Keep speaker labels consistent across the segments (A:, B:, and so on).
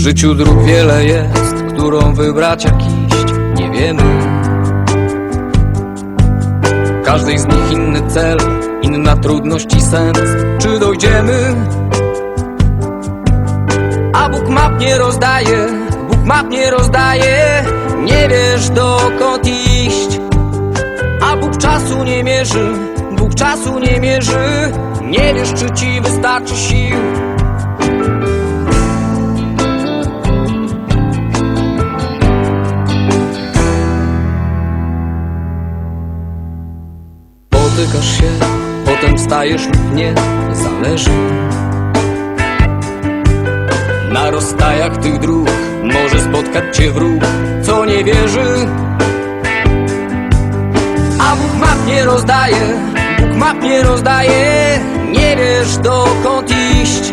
A: życiu dróg wiele jest, którą wybrać jak iść, nie wiemy. Każdej z nich inny cel, inna trudność i sens. Czy dojdziemy? A Bóg map nie rozdaje, Bóg map nie rozdaje, nie wiesz dokąd iść. A Bóg czasu nie mierzy, Bóg czasu nie mierzy, nie wiesz czy ci wystarczy sił. Potykasz się, potem wstajesz lub nie, zależy. Na rozstajach tych dróg może spotkać cię wróg, co nie wierzy. A Bóg map nie rozdaje, Bóg map nie rozdaje, nie wiesz dokąd iść.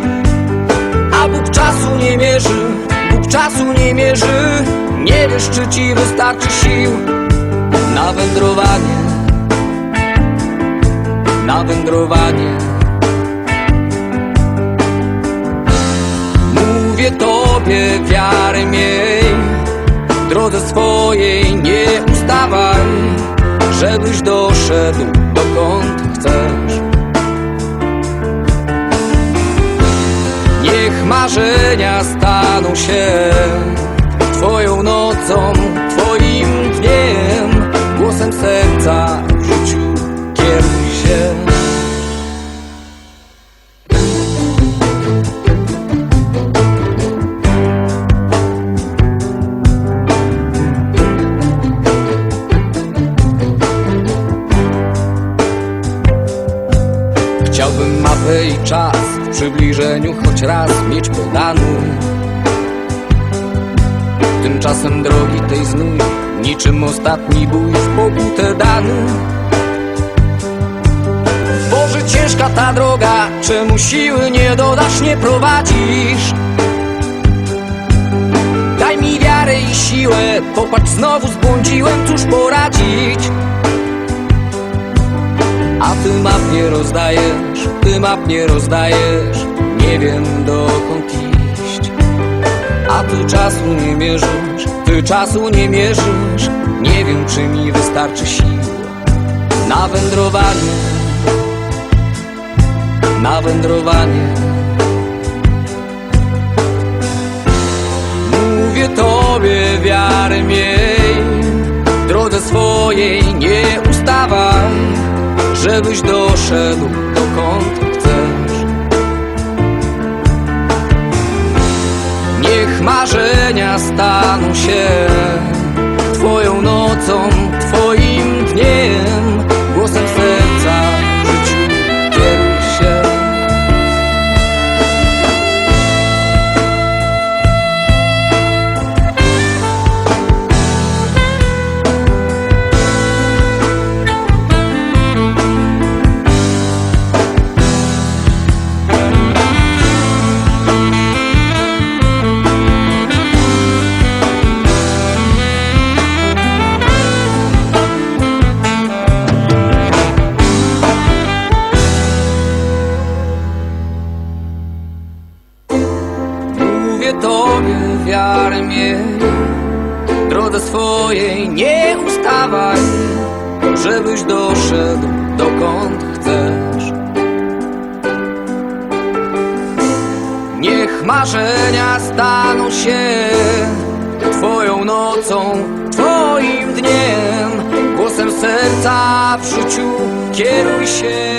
A: A Bóg czasu nie mierzy, Bóg czasu nie mierzy, nie wiesz czy ci wystarczy sił na wędrowanie wędrowanie. Mówię tobie wiary miej, w drodze swojej nie ustawaj, żebyś doszedł dokąd chcesz. Niech marzenia staną się Twoją nocą, I czas w przybliżeniu choć raz mieć podany Tymczasem drogi tej znój, niczym ostatni bój w pokutę dany. Boże ciężka ta droga, czemu siły nie dodasz, nie prowadzisz? Daj mi wiarę i siłę, popatrz znowu zbłądziłem, cóż poradzić a ty map nie rozdajesz, ty map nie rozdajesz Nie wiem dokąd iść. A ty czasu nie mierzysz, ty czasu nie mierzysz Nie wiem czy mi wystarczy sił Na wędrowanie. Na wędrowanie. Mówię tobie wiary miej drodze swojej nie żebyś doszedł dokąd chcesz. Niech marzenia staną się Drodze swojej nie ustawaj Żebyś doszedł dokąd chcesz. Niech marzenia staną się Twoją nocą, Twoim dniem. Głosem serca w życiu kieruj się